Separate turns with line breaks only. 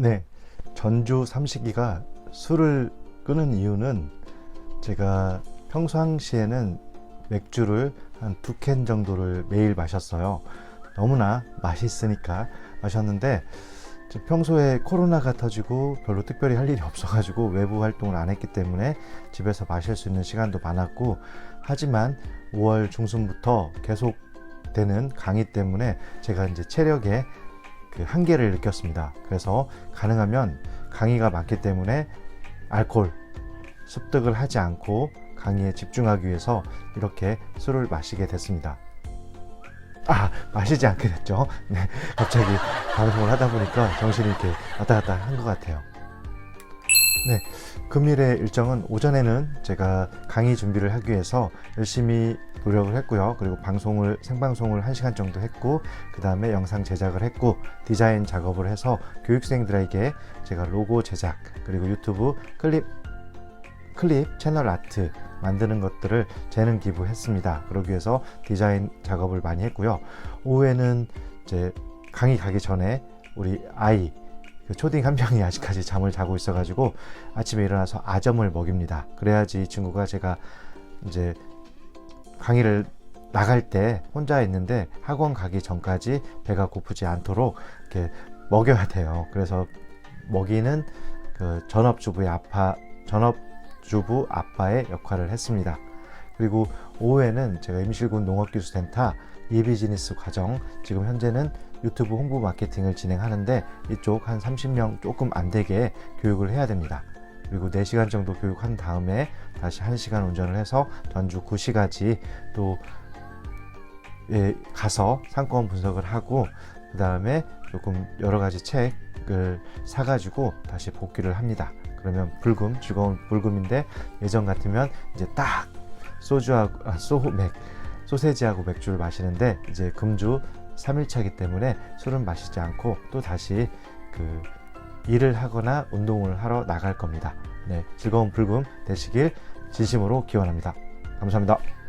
네, 전주 삼식이가 술을 끄는 이유는 제가 평상시에는 맥주를 한 두 캔 정도를 매일 마셨어요. 너무나 맛있으니까 마셨는데 저 평소에 코로나가 터지고 별로 특별히 할 일이 없어가지고 외부 활동을 안 했기 때문에 집에서 마실 수 있는 시간도 많았고 하지만 5월 중순부터 계속 되는 강의 때문에 제가 이제 체력에 그 한계를 느꼈습니다. 그래서 가능하면 강의가 많기 때문에 알코올 습득을 하지 않고 강의에 집중하기 위해서 이렇게 술을 마시게 됐습니다. 아, 마시지 않게 됐죠. 네, 갑자기 방송을 하다 보니까 정신이 이렇게 왔다 갔다 한 것 같아요. 네, 금일의 일정은 오전에는 제가 강의 준비를 하기 위해서 열심히 노력을 했고요. 그리고 방송을 생방송을 1시간 정도 했고 그 다음에 영상 제작을 했고 디자인 작업을 해서 교육생들에게 제가 로고 제작 그리고 유튜브 클립 클립 채널 아트 만드는 것들을 재능 기부했습니다. 그러기 위해서 디자인 작업을 많이 했고요. 오후에는 이제 강의 가기 전에 우리 아이 그 초딩 한 명이 아직까지 잠을 자고 있어가지고 아침에 일어나서 아점을 먹입니다. 그래야지 이 친구가 제가 이제 강의를 나갈 때 혼자 있는데 학원 가기 전까지 배가 고프지 않도록 이렇게 먹여야 돼요. 그래서 먹이는 그 전업주부의 아빠 전업주부 아빠의 역할을 했습니다. 그리고 오후에는 제가 임실군 농업기술센터 이비즈니스 과정 지금 현재는 유튜브 홍보 마케팅을 진행하는데 이쪽 한 30명 조금 안 되게 교육을 해야 됩니다. 그리고 4시간 정도 교육한 다음에 다시 1시간 운전을 해서 전주 구시까지 또 예, 가서 상권 분석을 하고 그 다음에 조금 여러 가지 책을 사가지고 다시 복귀를 합니다. 그러면 불금 즐거운 불금인데 예전 같으면 이제 딱 소주하고 아, 소맥 소세지하고 맥주를 마시는데 이제 금주 3일차이기 때문에 술은 마시지 않고 또 다시 그 일을 하거나 운동을 하러 나갈 겁니다. 네, 즐거운 불금 되시길 진심으로 기원합니다. 감사합니다.